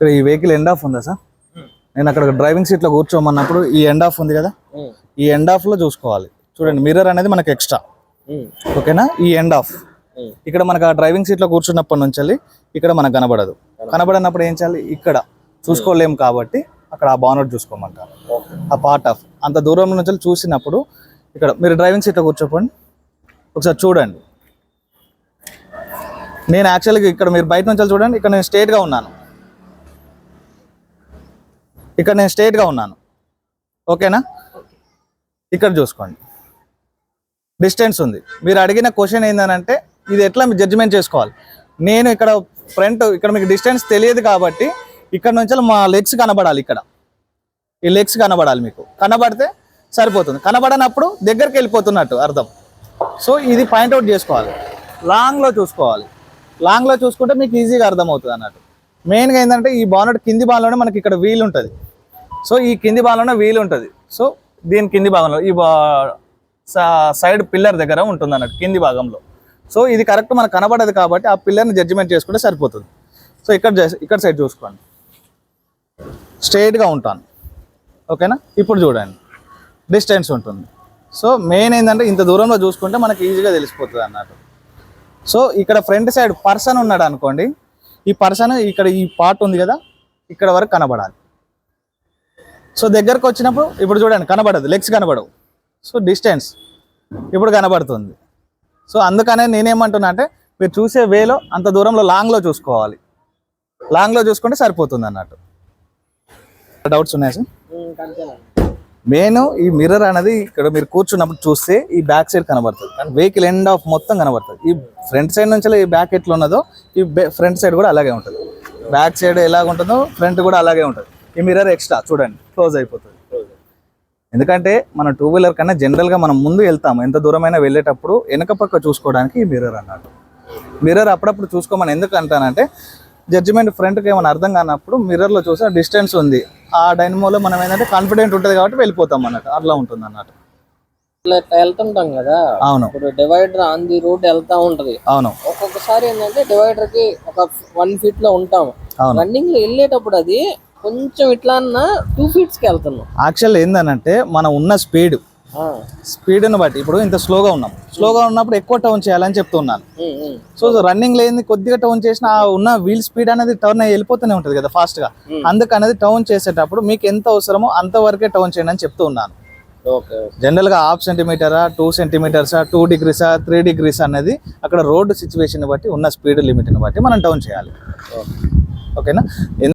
ఇక్కడ ఈ vehicle end of ఉందా సార్? నేను అక్కడ డ్రైవింగ్ సీట్లో కూర్చోమన్నప్పుడు ఈ ఎండ్ ఆఫ్ ఉంది కదా? ఈ ఎండ్ ఆఫ్లో చూసుకోవాలి. చూడండి మిర్రర్ అనేది మనకి ఎక్స్ట్రా ఓకేనా? ఈ ఎండ్ ఆఫ్ ఇక్కడ మనకు ఆ డ్రైవింగ్ సీట్లో కూర్చున్నప్పటి నుంచి ఇక్కడ మనకు కనబడదు. కనబడనప్పుడు ఏం చేయాలి? ఇక్కడ. చూసుకోలేము కాబట్టి అక్కడ ఆ బానట్ చూసుకోమంటారు. ఆ పార్ట్ ఆఫ్ అంత దూరం నుంచి చూసినప్పుడు ఇక్కడ మీరు డ్రైవింగ్ సీట్లో కూర్చోపండి. ఒకసారి చూడండి. నేను యాక్చువల్గా ఇక్కడ మీరు బయట నుంచి చూడండి. ఇక్కడ నేను స్ట్రేట్గా ఉన్నాను. ఇక్కడ నేను స్ట్రేట్గా ఉన్నాను. ఓకేనా? ఇక్కడ చూసుకోండి. డిస్టెన్స్ ఉంది. మీరు అడిగిన క్వశ్చన్ ఏంటంటే ఇది ఎట్లా మీరు జడ్జిమెంట్ చేసుకోవాలి? నేను ఇక్కడ ఫ్రంట్ ఇక్కడ మీకు డిస్టెన్స్ తెలియదు కాబట్టి ఇక్కడ నుంచి మా లెగ్స్ కనబడాలి ఇక్కడ. ఈ లెగ్స్ కనబడాలి మీకు. కనబడితే సరిపోతుంది. కనబడనప్పుడు దగ్గరికి వెళ్ళిపోతున్నట్టు అర్థం. సో ఇది పాయింట్అవుట్ చేసుకోవాలి. లాంగ్లో చూసుకోవాలి. లాంగ్లో చూసుకుంటే మీకు ఈజీగా అర్థమవుతుంది అన్నట్టు. మెయిన్గా ఏంటంటే ఈ బానట్ కింది బాల్లోనే మనకి ఇక్కడ వీల్ ఉంటుంది. సో ఈ కింది భాగంలోనే వీల్ ఉంటుంది. సో దీని కింది భాగంలో ఈ సైడ్ పిల్లర్ దగ్గర ఉంటుంది అన్నట్టు కింది భాగంలో. సో ఇది కరెక్ట్ మనకు కనబడదు కాబట్టి ఆ పిల్లర్ని జడ్జిమెంట్ చేసుకుంటే సరిపోతుంది. సో ఇక్కడ ఇక్కడ సైడ్ చూసుకోండి. స్ట్రైట్గా ఉంటాను. ఓకేనా? ఇప్పుడు చూడండి. డిస్టెన్స్ ఉంటుంది. సో మెయిన్ ఏంటంటే ఇంత దూరంలో చూసుకుంటే మనకి ఈజీగా తెలిసిపోతుంది అన్నట్టు. సో ఇక్కడ ఫ్రంట్ సైడ్ పర్సన్ ఉన్నాడు అనుకోండి ఈ పర్సన్ ఇక్కడ ఈ పార్ట్ ఉంది కదా ఇక్కడ వరకు కనబడాలి. సో దగ్గరకు వచ్చినప్పుడు ఇప్పుడు చూడండి కనబడదు లెగ్స్ కనబడవు. సో డిస్టెన్స్ ఇప్పుడు కనబడుతుంది. సో అందుకనే నేనేమంటున్నా అంటే మీరు చూసే వేలో అంత దూరంలో లాంగ్లో చూసుకోవాలి. లాంగ్లో చూసుకుంటే సరిపోతుంది అన్నట్టు డౌట్స్ ఉన్నాయా సార్? మెయిన్ ఈ మిర్రర్ అనేది ఇక్కడ మీరు కూర్చున్నప్పుడు చూస్తే ఈ బ్యాక్ సైడ్ కనబడుతుంది. కానీ వెహికల్ ఎండ్ ఆఫ్ మొత్తం కనబడుతుంది. ఈ ఫ్రంట్ సైడ్ నుంచి ఈ బ్యాక్ ఎట్లా ఉన్నదో ఈ ఫ్రంట్ సైడ్ కూడా అలాగే ఉంటుంది. బ్యాక్ సైడ్ ఎలాగ ఉంటుందో ఫ్రంట్ కూడా అలాగే ఉంటుంది. ఈ మిర్రర్ ఎక్స్ట్రా చూడండి క్లోజ్ అయిపోతుంది. ఎందుకంటే మన టూ వీలర్ కన్నా జనరల్గా మనం ముందు వెళ్తాము. ఎంత దూరమైనా వెళ్ళేటప్పుడు వెనక పక్క చూసుకోవడానికి ఈ మిర్రర్ అన్నట్టు మిర్రర్ అప్పుడప్పుడు చూసుకోమని ఎందుకు అంటానంటే జడ్జిమెంట్ ఫ్రంట్కి ఏమైనా అర్థం కానప్పుడు మిర్రర్లో చూసి డిస్టెన్స్ ఉంది. ఆ డైనమోలో మనం ఏంటంటే కాన్ఫిడెంట్ ఉంటుంది కాబట్టి వెళ్ళిపోతాం అన్నట్టు. అట్లా ఉంటుంది అన్నట్టు ఇట్లా వెళ్తుంటాం కదా. అవును. ఇప్పుడు డివైడర్ ఆన్ ది రోడ్ వెళ్తా ఉంటది. అవును. ఒక్కొక్కసారి ఏంటంటే డివైడర్కి ఒక వన్ ఫీట్లో ఉంటాం. అవును. రన్నింగ్లో వెళ్ళేటప్పుడు అది కొంచెం ఇట్లా అన్న టూ ఫీట్స్కి వెళ్తున్నాం. యాక్చువల్ ఏందనంటే మనం ఉన్న స్పీడ్ స్పీడ్ని బట్టి ఇప్పుడు ఇంత స్లోగా ఉన్నాం. స్లోగా ఉన్నప్పుడు ఎక్కువ టర్న్ చేయాలని చెప్తున్నాను. సో రన్నింగ్ లేని కొద్దిగా టర్న్ చేసిన ఆ ఉన్న వీల్ స్పీడ్ అనేది టర్న్ అయ్యి వెళ్ళిపోతూనే ఉంటుంది కదా ఫాస్ట్గా. అందుకు అనేది టర్న్ చేసేటప్పుడు మీకు ఎంత అవసరమో అంత వరకే టర్న్ చేయండి అని చెప్తూ ఉన్నాను ఓకే. జనరల్గా హాఫ్ సెంటీమీటరా టూ సెంటీమీటర్సా టూ డిగ్రీసా త్రీ డిగ్రీస్ అనేది అక్కడ రోడ్డు సిచ్యువేషన్ బట్టి ఉన్న స్పీడ్ లిమిట్ని బట్టి మనం టర్న్ చేయాలి. ఓకే. ఓకేనా